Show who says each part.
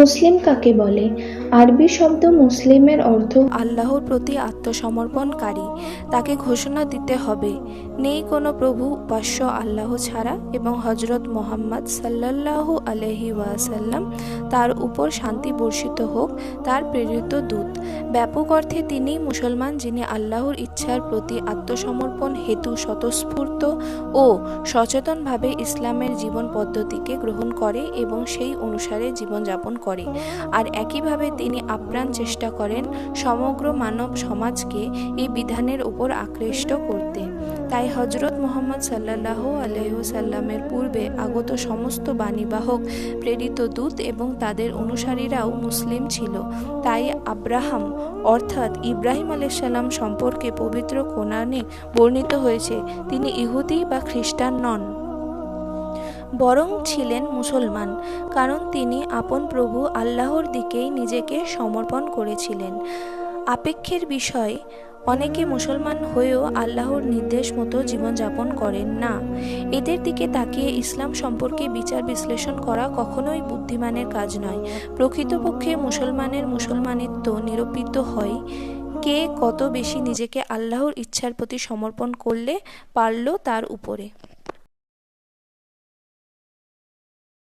Speaker 1: মুসলিম কাকে বলে? আরবি শব্দ মুসলিমের অর্থ
Speaker 2: আল্লাহর প্রতি আত্মসমর্পণকারী। তাকে ঘোষণা দিতে হবে, নেই কোনো প্রভু উপাস্য আল্লাহ ছাড়া এবং হজরত মোহাম্মদ সাল্লাল্লাহু আলহি ওয়াসাল্লাম তার উপর শান্তি বর্ষিত হোক, তার প্রেরিত দূত। ব্যাপক অর্থে তিনি মুসলমান যিনি আল্লাহর ইচ্ছার প্রতি আত্মসমর্পণ হেতু স্বতঃস্ফূর্ত ও সচেতনভাবে ইসলামের জীবন পদ্ধতিকে গ্রহণ করে এবং সেই অনুসারে জীবনযাপন করে আর একইভাবে তিনি আপ্রাণ চেষ্টা করেন সমগ্র মানব সমাজকে এই বিধানের উপর আকৃষ্ট করতে। তাই হজরত মোহাম্মদ সাল্লাহ আলহ্লামের পূর্বে আগত সমস্ত বাণীবাহক, প্রেরিত দূত এবং তাদের অনুসারীরাও মুসলিম ছিল। তাই আব্রাহাম অর্থাৎ ইব্রাহিম আলাইসাল্লাম সম্পর্কে পবিত্র কোরআনে বর্ণিত হয়েছে, তিনি ইহুদি বা খ্রিস্টান নন। বরং ছিলেন মুসলমান, কারণ তিনি আপন প্রভু আল্লাহর দিকেই নিজেকে সমর্পণ করেছিলেন। আপেক্ষের বিষয়, অনেকে মুসলমান হয়েও আল্লাহর নির্দেশ মতো জীবনযাপন করেন না। এদের দিকে তাকিয়ে ইসলাম সম্পর্কে বিচার বিশ্লেষণ করা কখনোই বুদ্ধিমানের কাজ নয়। প্রকৃতপক্ষে মুসলমানের মুসলমানিত্ব নিরূপিত হয় কে কত বেশি নিজেকে আল্লাহর ইচ্ছার প্রতি সমর্পণ করলে পারল তার উপরে।